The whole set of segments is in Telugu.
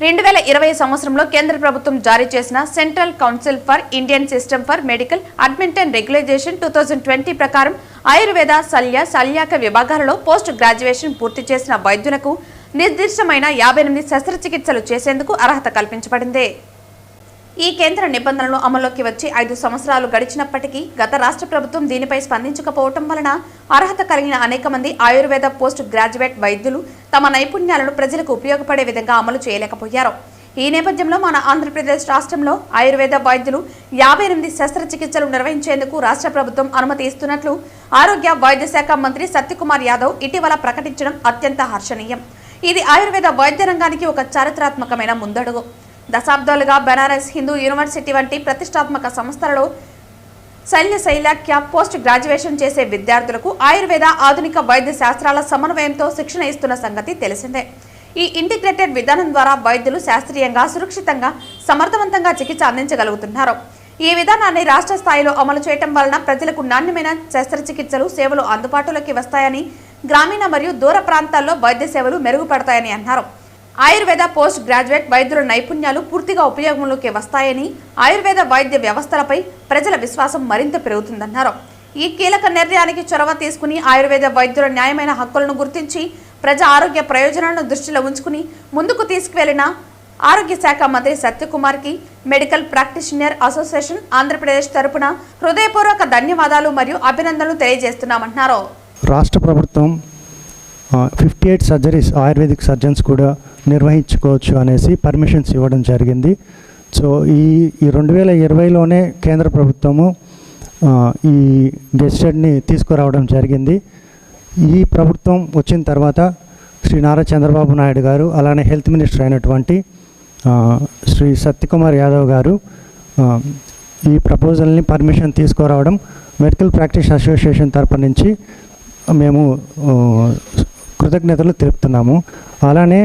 రెండు వేల ఇరవై సంవత్సరంలో కేంద్ర ప్రభుత్వం జారీ చేసిన central council for Indian system for medical అడ్మింటన్ regularisation two thousand twenty ప్రకారం ఆయుర్వేద శల్య శల్యాక విభాగాలలో పోస్ట్ గ్రాడ్యుయేషన్ పూర్తి చేసిన వైద్యులకు నిర్దిష్టమైన యాభై ఎనిమిది శస్త్రచికిత్సలు చేసేందుకు అర్హత కల్పించబడింది. ఈ కేంద్ర నిబంధనలు అమల్లోకి వచ్చి ఐదు సంవత్సరాలు గడిచినప్పటికీ గత రాష్ట్ర ప్రభుత్వం దీనిపై స్పందించకపోవటం వలన అర్హత కలిగిన అనేక మంది ఆయుర్వేద పోస్ట్ గ్రాడ్యుయేట్ వైద్యులు తమ నైపుణ్యాలను ప్రజలకు ఉపయోగపడే విధంగా అమలు చేయలేకపోయారు. ఈ నేపథ్యంలో మన ఆంధ్రప్రదేశ్ రాష్ట్రంలో ఆయుర్వేద వైద్యులు యాభై ఎనిమిది శస్త్రచికిత్సలు నిర్వహించేందుకు రాష్ట్ర ప్రభుత్వం అనుమతి ఇస్తున్నట్లు ఆరోగ్య వైద్య శాఖ మంత్రి సత్యకుమార్ యాదవ్ ఇటీవల ప్రకటించడం అత్యంత హర్షణీయం. ఇది ఆయుర్వేద వైద్య రంగానికి ఒక చారిత్రాత్మకమైన ముందడుగు. దశాబ్దాలుగా బెనారస్ హిందూ యూనివర్సిటీ వంటి ప్రతిష్టాత్మక సంస్థలలో శల్య శైలాఖ్య పోస్ట్ గ్రాడ్యుయేషన్ చేసే విద్యార్థులకు ఆయుర్వేద ఆధునిక వైద్య శాస్త్రాల సమన్వయంతో శిక్షణ ఇస్తున్న సంగతి తెలిసిందే. ఈ ఇంటిగ్రేటెడ్ విధానం ద్వారా వైద్యులు శాస్త్రీయంగా సురక్షితంగా సమర్థవంతంగా చికిత్స అందించగలుగుతున్నారు. ఈ విధానాన్ని రాష్ట్ర స్థాయిలో అమలు చేయటం వలన ప్రజలకు నాణ్యమైన శస్త్రచికిత్సలు సేవలు అందుబాటులోకి వస్తాయని గ్రామీణ మరియు దూర ప్రాంతాల్లో వైద్య సేవలు మెరుగుపడతాయని అన్నారు. ఆయుర్వేద పోస్ట్ గ్రాడ్యుయేట్ వైద్యుల నైపుణ్యాలు పూర్తిగా ఉపయోగంలోకి వస్తాయని ఆయుర్వేద వైద్య వ్యవస్థలపై ప్రజల విశ్వాసం మరింత పెరుగుతుందన్నారు. ఈ కీలక నిర్ణయానికి చొరవ తీసుకుని ఆయుర్వేద వైద్యుల న్యాయమైన హక్కులను గుర్తించి ప్రజా ఆరోగ్య ప్రయోజనాలను దృష్టిలో ఉంచుకుని ముందుకు తీసుకువెళ్ళిన ఆరోగ్య శాఖ మంత్రి సత్యకుమార్కి మెడికల్ ప్రాక్టీషనర్ అసోసియేషన్ ఆంధ్రప్రదేశ్ తరపున హృదయపూర్వక ధన్యవాదాలు మరియు అభినందనలు తెలియజేస్తున్నామన్నారు రాష్ట్ర ప్రభుత్వం fifty eight surgeries ayurvedic surgeons కూడా నిర్వహించుకోవచ్చు అనేసి పర్మిషన్స్ ఇవ్వడం జరిగింది. సో ఈ ఈ రెండు వేల ఇరవైలోనే కేంద్ర ప్రభుత్వము ఈ గెస్టెడ్ని తీసుకురావడం జరిగింది. ఈ ప్రభుత్వం వచ్చిన తర్వాత శ్రీ నారా చంద్రబాబు నాయుడు గారు అలానే హెల్త్ మినిస్టర్ అయినటువంటి శ్రీ సత్యకుమార్ యాదవ్ గారు ఈ ప్రపోజల్ని పర్మిషన్ తీసుకురావడం మెడికల్ ప్రాక్టీస్ అసోసియేషన్ తరపు నుంచి మేము కృతజ్ఞతలు తెలుపుతున్నాము. అలానే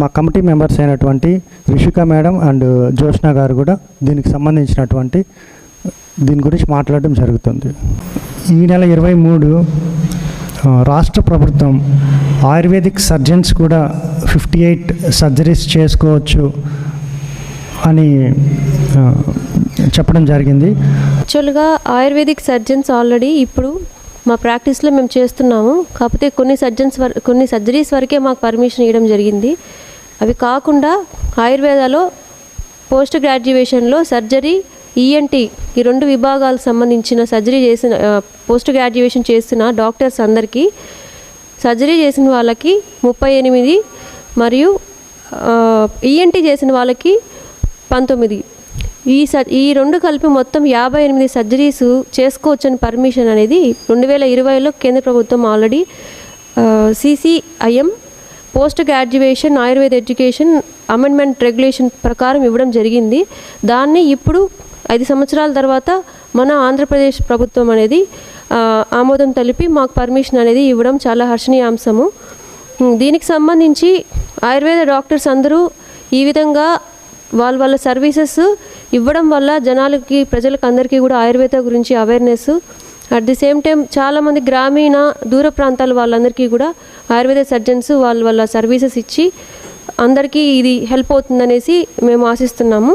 మా కమిటీ మెంబర్స్ అయినటువంటి రిషిక మేడం అండ్ జోష్ణ గారు కూడా దీనికి సంబంధించినటువంటి దీని గురించి మాట్లాడడం జరుగుతుంది. ఈ నెల ఇరవై మూడు రాష్ట్ర ప్రభుత్వం ఆయుర్వేదిక్ సర్జన్స్ కూడా ఫిఫ్టీ ఎయిట్ సర్జరీస్ చేసుకోవచ్చు అని చెప్పడం జరిగింది. యాక్చువల్గా ఆయుర్వేదిక్ సర్జన్స్ ఆల్రెడీ ఇప్పుడు మా ప్రాక్టీస్లో మేము చేస్తున్నాము. కాకపోతే కొన్ని సర్జన్స్ వర కొన్ని సర్జరీస్ వరకే మాకు పర్మిషన్ ఇవ్వడం జరిగింది. అవి కాకుండా ఆయుర్వేదాలో పోస్ట్ గ్రాడ్యుయేషన్లో సర్జరీ ఈఎన్టీ ఈ రెండు విభాగాలకు సంబంధించిన సర్జరీ చేసిన పోస్ట్ గ్రాడ్యుయేషన్ చేసిన డాక్టర్స్ అందరికీ సర్జరీ చేసిన వాళ్ళకి ముప్పై ఎనిమిది మరియు ఈఎన్టీ చేసిన వాళ్ళకి పంతొమ్మిది. ఈ స ఈ రెండు కలిపి మొత్తం యాభై ఎనిమిది సర్జరీస్ చేసుకోవచ్చని పర్మిషన్ అనేది రెండు వేల ఇరవైలో కేంద్ర ప్రభుత్వం already CCIM post graduation Ayurveda education amendment regulation ప్రకారం ఇవ్వడం జరిగింది. దాన్ని ఇప్పుడు ఐదు సంవత్సరాల తర్వాత మన ఆంధ్రప్రదేశ్ ప్రభుత్వం అనేది ఆమోదం తెలిపి మాకు పర్మిషన్ అనేది ఇవ్వడం చాలా హర్షణీయాంశము. దీనికి సంబంధించి ఆయుర్వేద డాక్టర్స్ అందరూ ఈ విధంగా వాళ్ళ వాళ్ళ సర్వీసెస్ ఇవ్వడం వల్ల జనాలకి ప్రజలకు అందరికీ కూడా ఆయుర్వేద గురించి awareness at the same time చాలామంది గ్రామీణ దూర ప్రాంతాల వాళ్ళందరికీ కూడా ఆయుర్వేద సర్జన్స్ వాళ్ళ వాళ్ళ సర్వీసెస్ ఇచ్చి అందరికీ ఇది హెల్ప్ అవుతుందనేసి మేము ఆశిస్తున్నాము.